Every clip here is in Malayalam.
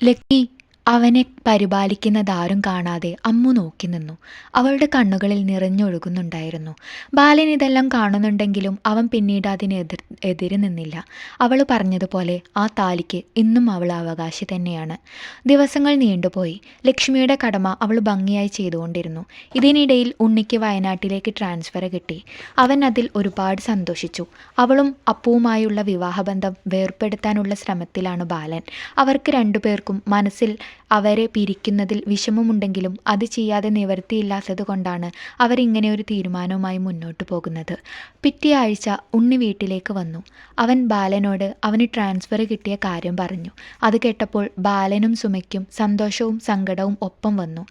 लेकिन അവനെ പരിപാലിക്കുന്നതാരും കാണാതെ അമ്മു നോക്കി നിന്നു. അവളുടെ കണ്ണുകളിൽ നിറഞ്ഞൊഴുകുന്നുണ്ടായിരുന്നു. ബാലൻ ഇതെല്ലാം കാണുന്നുണ്ടെങ്കിലും അവൻ പിന്നീട് അതിന് എതിർ എതിര് നിന്നില്ല. അവൾ പറഞ്ഞതുപോലെ ആ താലിക്ക് ഇന്നും അവൾ അവകാശി തന്നെയാണ്. ദിവസങ്ങൾ നീണ്ടുപോയി. ലക്ഷ്മിയുടെ കടമ അവൾ ഭംഗിയായി ചെയ്തുകൊണ്ടിരുന്നു. ഇതിനിടയിൽ ഉണ്ണിക്ക് വയനാട്ടിലേക്ക് ട്രാൻസ്ഫർ കിട്ടി. അവൻ അതിൽ ഒരുപാട് സന്തോഷിച്ചു. അവളും അപ്പുവുമായുള്ള വിവാഹബന്ധം വേർപ്പെടുത്താനുള്ള ശ്രമത്തിലാണ് ബാലൻ. അവർക്ക് രണ്ടുപേർക്കും മനസ്സിൽ അവരെ പിരിക്കുന്നതിൽ വിഷമമുണ്ടെങ്കിലും അത് ചെയ്യാതെ നിവർത്തിയില്ലാത്തത് കൊണ്ടാണ് അവരിങ്ങനെ ഒരു തീരുമാനവുമായി മുന്നോട്ട് പോകുന്നത്. പിറ്റേ ആഴ്ച ഉണ്ണി വീട്ടിലേക്ക് വന്നു. അവൻ ബാലനോട് അവന് ട്രാൻസ്ഫർ കിട്ടിയ കാര്യം പറഞ്ഞു. അത് കേട്ടപ്പോൾ ബാലനും സുമയ്ക്കും സന്തോഷവും സങ്കടവും ഒപ്പം വന്നു.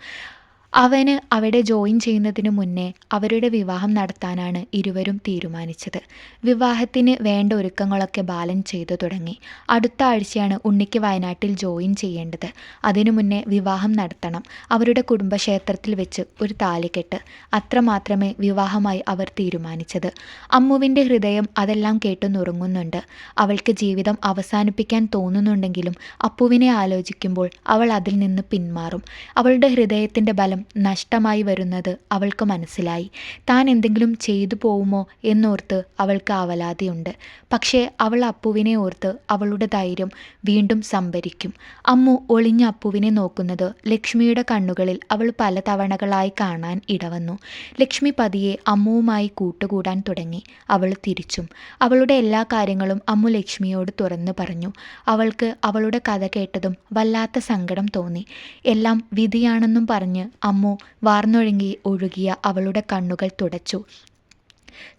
അവന് അവിടെ ജോയിൻ ചെയ്യുന്നതിന് മുന്നേ അവരുടെ വിവാഹം നടത്താനാണ് ഇരുവരും തീരുമാനിച്ചത്. വിവാഹത്തിന് വേണ്ട ഒരുക്കങ്ങളൊക്കെ ബാലൻ ചെയ്തു തുടങ്ങി. അടുത്ത ആഴ്ചയാണ് ഉണ്ണിക്ക് വയനാട്ടിൽ ജോയിൻ ചെയ്യേണ്ടത്. അതിനു മുന്നേ വിവാഹം നടത്തണം. അവരുടെ കുടുംബക്ഷേത്രത്തിൽ വെച്ച് ഒരു താലികെട്ട്. അത്രമാത്രമേ വിവാഹമായി അവർ തീരുമാനിച്ചത്. അമ്മുവിന്റെ ഹൃദയം അതെല്ലാം കേട്ടു നുറുങ്ങുന്നുണ്ട്. അവൾക്ക് ജീവിതം അവസാനിപ്പിക്കാൻ തോന്നുന്നുണ്ടെങ്കിലും അപ്പുവിനെ ആലോചിക്കുമ്പോൾ അവൾ അതിൽ നിന്ന് പിന്മാറും. അവളുടെ ഹൃദയത്തിന്റെ ബലം നഷ്ടമായി വരുന്നത് അവൾക്ക് മനസ്സിലായി. താൻ എന്തെങ്കിലും ചെയ്തു പോവുമോ എന്നോർത്ത് അവൾക്ക് അവലാതിയുണ്ട് പക്ഷേ അവൾ അപ്പുവിനെ ഓർത്ത് അവളുടെ ധൈര്യം വീണ്ടും സംഭരിക്കും. അമ്മു ഒളിഞ്ഞ അപ്പുവിനെ നോക്കുന്നത് ലക്ഷ്മിയുടെ കണ്ണുകളിൽ അവൾ പല തവണകളായി കാണാൻ ഇടവന്നു. ലക്ഷ്മി പതിയെ അമ്മുവുമായി കൂട്ടുകൂടാൻ തുടങ്ങി. അവൾ തിരിച്ചും. അവളുടെ എല്ലാ കാര്യങ്ങളും അമ്മു ലക്ഷ്മിയോട് തുറന്നു പറഞ്ഞു. അവൾക്ക് അവളുടെ കഥ കേട്ടതും വല്ലാത്ത സങ്കടം തോന്നി. എല്ലാം വിധിയാണെന്നും പറഞ്ഞ് അമ്മു വാർന്നൊഴുകി ഒഴുകിയ അവളുടെ കണ്ണുകൾ തുടച്ചു.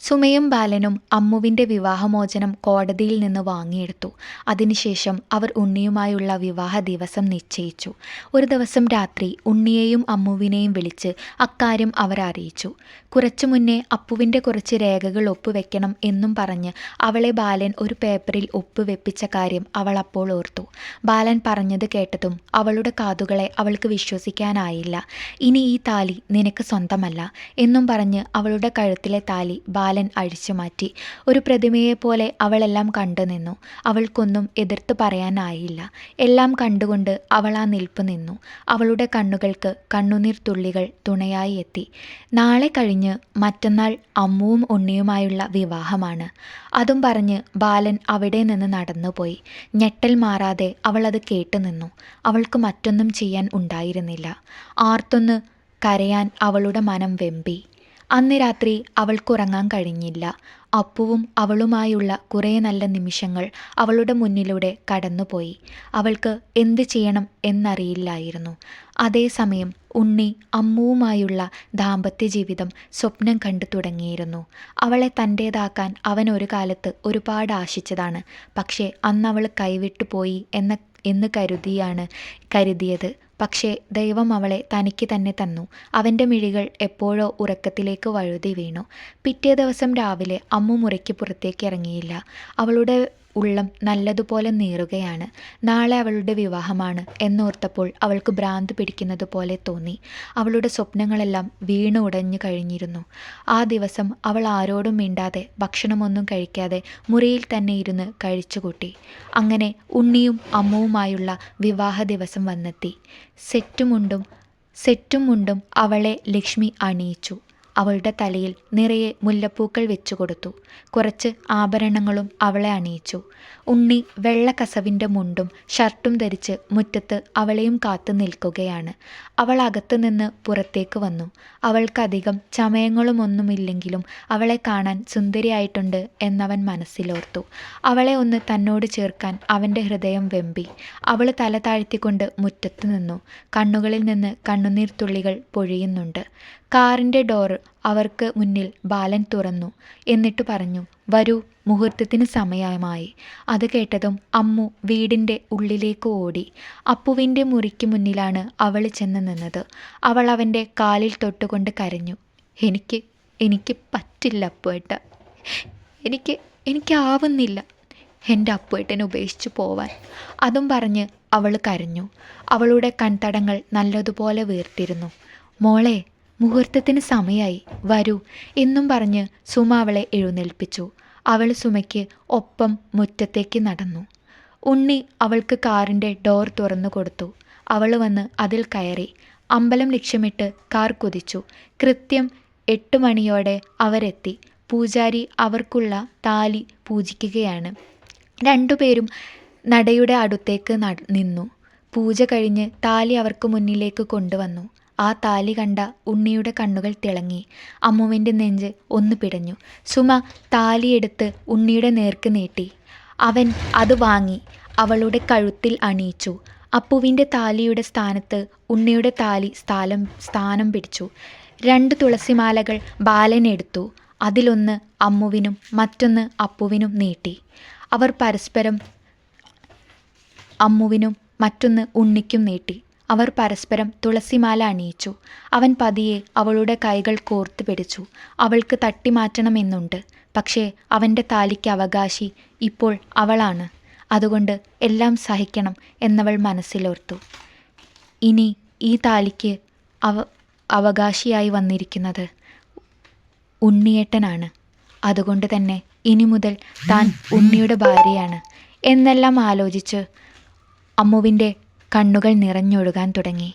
സുമയും ബാലനും അമ്മുവിന്റെ വിവാഹമോചനം കോടതിയിൽ നിന്ന് വാങ്ങിയെടുത്തു. അതിനുശേഷം അവർ ഉണ്ണിയുമായുള്ള വിവാഹ ദിവസം നിശ്ചയിച്ചു. ഒരു ദിവസം രാത്രി ഉണ്ണിയെയും അമ്മുവിനെയും വിളിച്ച് അക്കാര്യം അവർ അറിയിച്ചു. കുറച്ചു മുന്നേ അപ്പുവിന്റെ കുറച്ച് രേഖകൾ ഒപ്പുവെക്കണം എന്നും പറഞ്ഞ് അവളെ ബാലൻ ഒരു പേപ്പറിൽ ഒപ്പുവെപ്പിച്ച കാര്യം അവൾ അപ്പോൾ ഓർത്തു. ബാലൻ പറഞ്ഞത് കേട്ടതും അവളുടെ കാതുകളെ അവൾക്ക് വിശ്വസിക്കാനായില്ല. ഇനി ഈ താലി നിനക്ക് സ്വന്തമല്ല എന്നും പറഞ്ഞ് അവളുടെ കഴുത്തിലെ താലി ബാലൻ അഴിച്ചുമാറ്റി ഒരു പ്രതിമയെപ്പോലെ അവളെല്ലാം കണ്ടു നിന്നു. അവൾക്കൊന്നും എതിർത്ത് പറയാനായില്ല. എല്ലാം കണ്ടുകൊണ്ട് അവൾ ആ നിൽപ്പ് നിന്നു. അവളുടെ കണ്ണുകൾക്ക് കണ്ണുനീർ തുള്ളികൾ തുണയായി എത്തി. നാളെ കഴിഞ്ഞ് മറ്റന്നാൾ അമ്മുവും ഉണ്ണിയുമായുള്ള വിവാഹമാണ്. അതും പറഞ്ഞ് ബാലൻ അവിടെ നിന്ന് നടന്നുപോയി. ഞെട്ടൽ മാറാതെ അവൾ അത് കേട്ടു നിന്നു. അവൾക്ക് മറ്റൊന്നും ചെയ്യാൻ ഉണ്ടായിരുന്നില്ല. ആർത്തൊന്ന് കരയാൻ അവളുടെ മനം വെമ്പി. അന്ന് രാത്രി അവൾക്കുറങ്ങാൻ കഴിഞ്ഞില്ല. അപ്പുവും അവളുമായുള്ള കുറേ നല്ല നിമിഷങ്ങൾ അവളുടെ മുന്നിലൂടെ കടന്നുപോയി. അവൾക്ക് എന്ത് ചെയ്യണം എന്നറിയില്ലായിരുന്നു. അതേസമയം ഉണ്ണി അമ്മുവുമായുള്ള ദാമ്പത്യ ജീവിതം സ്വപ്നം കണ്ടു തുടങ്ങിയിരുന്നു. അവളെ തന്റേതാക്കാൻ അവൻ ഒരു കാലത്ത് ഒരുപാട് ആശിച്ചതാണ്. പക്ഷേ അന്ന് അവൾ കൈവിട്ടു പോയി എന്ന എന്ന് കരുതിയാണ് കരുതിയത്. പക്ഷേ ദൈവം അവളെ തനിക്ക് തന്നെ തന്നു. അവന്റെ മിഴികൾ എപ്പോഴോ ഉറക്കത്തിലേക്ക് വഴുതി വീണു. പിറ്റേ ദിവസം രാവിലെ അമ്മു മുറിക്ക് പുറത്തേക്ക് ഇറങ്ങിയില്ല. അവളുടെ ഉള്ളം നല്ലതുപോലെ നീറുകയാണ്. നാളെ അവളുടെ വിവാഹമാണ് എന്നോർത്തപ്പോൾ അവൾക്ക് ഭ്രാന്ത് പിടിക്കുന്നത് പോലെ തോന്നി. അവളുടെ സ്വപ്നങ്ങളെല്ലാം വീണ് ഉടഞ്ഞു കഴിഞ്ഞിരുന്നു. ആ ദിവസം അവൾ ആരോടും മിണ്ടാതെ ഭക്ഷണമൊന്നും കഴിക്കാതെ മുറിയിൽ തന്നെ ഇരുന്ന് കഴിച്ചുകൂട്ടി. അങ്ങനെ ഉണ്ണിയും അമ്മുവുമായുള്ള വിവാഹ ദിവസം വന്നെത്തി. സെറ്റുമുണ്ടും സെറ്റും മുണ്ടും അവളെ ലക്ഷ്മി അണിയിച്ചു. അവളുടെ തലയിൽ നിറയെ മുല്ലപ്പൂക്കൾ വെച്ചു കൊടുത്തു കുറച്ച് ആഭരണങ്ങളും അവളെ അണിയിച്ചു. ഉണ്ണി വെള്ള കസവിന്റെ മുണ്ടും ഷർട്ടും ധരിച്ച് മുറ്റത്ത് അവളെയും കാത്തു നിൽക്കുകയാണ്. അവൾ അകത്തു നിന്ന് പുറത്തേക്ക് വന്നു. അവൾക്കധികം ചമയങ്ങളുമൊന്നുമില്ലെങ്കിലും അവളെ കാണാൻ സുന്ദരിയായിട്ടുണ്ട് എന്നവൻ മനസ്സിലോർത്തു. അവളെ ഒന്ന് തന്നോട് ചേർക്കാൻ അവന്റെ ഹൃദയം വെമ്പി. അവൾ തല താഴ്ത്തിക്കൊണ്ട് മുറ്റത്ത് നിന്നു. കണ്ണുകളിൽ നിന്ന് കണ്ണുനീർ തുള്ളികൾ പൊഴിയുന്നുണ്ട്. കാറിന്റെ ഡോർ അവർക്ക് മുന്നിൽ ബാലൻ തുറന്നു. എന്നിട്ട് പറഞ്ഞു വരൂ മുഹൂർത്തത്തിന് സമയമായി. അത് കേട്ടതും അമ്മു വീടിന്റെ ഉള്ളിലേക്ക് ഓടി. അപ്പുവിന്റെ മുറിക്ക് മുന്നിലാണ് അവൾ ചെന്ന് നിന്നത്. അവൾ അവന്റെ കാലിൽ തൊട്ടുകൊണ്ട് കരഞ്ഞു. എനിക്ക് എനിക്ക് പറ്റില്ല അപ്പുവേട്ട. എനിക്ക് എനിക്കാവുന്നില്ല എന്റെ അപ്പുവേട്ടനെ ഉപേക്ഷിച്ച് പോവാൻ. അതും പറഞ്ഞ് അവൾ കരഞ്ഞു. അവളുടെ കൺതടങ്ങൾ നല്ലതുപോലെ വീർത്തിരുന്നു. മോളെ മുഹൂർത്തത്തിന് സമയായി. വരൂ എന്നും പറഞ്ഞ് സുമ അവളെ എഴുന്നേൽപ്പിച്ചു. അവൾ സുമയ്ക്ക് ഒപ്പം മുറ്റത്തേക്ക് നടന്നു. ഉണ്ണി അവൾക്ക് കാറിന്റെ ഡോർ തുറന്നു കൊടുത്തു. അവൾ വന്ന് അതിൽ കയറി. അമ്പലം ലക്ഷ്യമിട്ട് കാർ കുതിച്ചു. കൃത്യം എട്ട് മണിയോടെ അവരെത്തി. പൂജാരി അവർക്കുള്ള താലി പൂജിക്കുകയാണ്. രണ്ടുപേരും നടയുടെ അടുത്തേക്ക് നിന്നു. പൂജ കഴിഞ്ഞ് താലി അവർക്ക് മുന്നിലേക്ക് കൊണ്ടുവന്നു. ആ താലി കണ്ട ഉണ്ണിയുടെ കണ്ണുകൾ തിളങ്ങി. അമ്മുവിന്റെ നെഞ്ച് ഒന്ന് പിടഞ്ഞു. സുമ താലിയെടുത്ത് ഉണ്ണിയുടെ നേർക്ക് നീട്ടി. അവൻ അത് വാങ്ങി. അവളുടെ കഴുത്തിൽ അണിയിച്ചു. അപ്പുവിന്റെ താലിയുടെ സ്ഥാനത്ത് ഉണ്ണിയുടെ താലി സ്ഥാനം സ്ഥാനം പിടിച്ചു. രണ്ട് തുളസിമാലകൾ ബാലൻ എടുത്തു. അതിലൊന്ന് അമ്മുവിനും മറ്റൊന്ന് അപ്പുവിനും നീട്ടി. അവർ പരസ്പരം അമ്മുവിനും മറ്റൊന്ന് ഉണ്ണിക്കും നീട്ടി. അവർ പരസ്പരം തുളസിമാല അണിയിച്ചു. അവൻ പതിയെ അവളുടെ കൈകൾ കോർത്തു പിടിച്ചു. അവൾക്ക് തട്ടിമാറ്റണമെന്നുണ്ട്. പക്ഷേ അവന്റെ താലിക്ക് അവകാശി ഇപ്പോൾ അവളാണ്. അതുകൊണ്ട് എല്ലാം സഹിക്കണം എന്നവൾ മനസ്സിലോർത്തു. ഇനി ഈ താലിക്ക് അവ അവകാശിയായി വന്നിരിക്കുന്നത് ഉണ്ണിയേട്ടനാണ്. അതുകൊണ്ട് തന്നെ ഇനി മുതൽ താൻ ഉണ്ണിയുടെ ഭാര്യയാണ്. എന്നെല്ലാം ആലോചിച്ച് അമ്മുവിന്റെ കണ്ണുകൾ നിറഞ്ഞൊഴുകാൻ തുടങ്ങി.